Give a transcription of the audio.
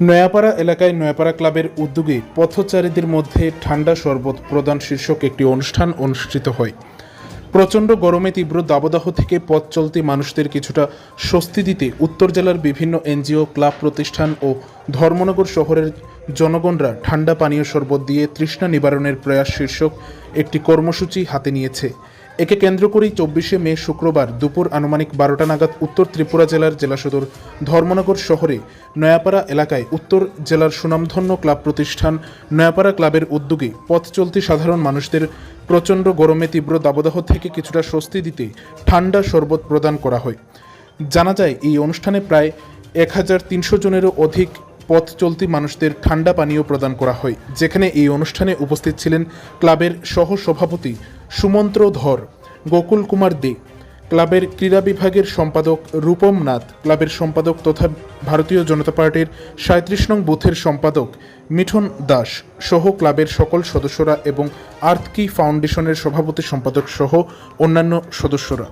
নয়াপাড়া এলাকায় নয়াপাড়া ক্লাবের উদ্যোগে পথচারীদের মধ্যে ঠান্ডা শরবত প্রদান শীর্ষক একটি অনুষ্ঠান অনুষ্ঠিত হয়। প্রচণ্ড গরমে তীব্র দাবদাহ থেকে পথ চলতি মানুষদের কিছুটা স্বস্তি দিতে উত্তর জেলার বিভিন্ন এনজিও, ক্লাব প্রতিষ্ঠান ও ধর্মনগর শহরের জনগণরা ঠান্ডা পানীয় শরবত দিয়ে তৃষ্ণা নিবারণের প্রয়াস শীর্ষক একটি কর্মসূচি হাতে নিয়েছে। একে কেন্দ্র করেই চব্বিশে মে শুক্রবার দুপুর আনুমানিক বারোটা নাগাদ উত্তর ত্রিপুরা জেলার জেলা সদর ধর্মনগর শহরে নয়াপাড়া এলাকায় উত্তর জেলার সুনামধন্য ক্লাব প্রতিষ্ঠান নয়াপাড়া ক্লাবের উদ্যোগে পথ চলতি সাধারণ মানুষদের প্রচণ্ড গরমে তীব্র দাবদাহ থেকে কিছুটা স্বস্তি দিতে ঠান্ডা শরবত প্রদান করা হয়। জানা যায়, এই অনুষ্ঠানে প্রায় এক হাজার তিনশো জনেরও অধিক পথ চলতি মানুষদের ঠান্ডা পানীয় প্রদান করা হয়। যেখানে এই অনুষ্ঠানে উপস্থিত ছিলেন ক্লাবের সহ সভাপতি সুমন্ত্র ধর, গোকুল কুমার দে, ক্লাবের ক্রীড়া বিভাগের সম্পাদক রূপম নাথ, ক্লাবের সম্পাদক তথা ভারতীয় জনতা পার্টির সাঁত্রিশ নং বুথের সম্পাদক মিঠুন দাস সহ ক্লাবের সকল সদস্যরা এবং আর্থকি ফাউন্ডেশনের সভাপতি সম্পাদক সহ অন্যান্য সদস্যরা।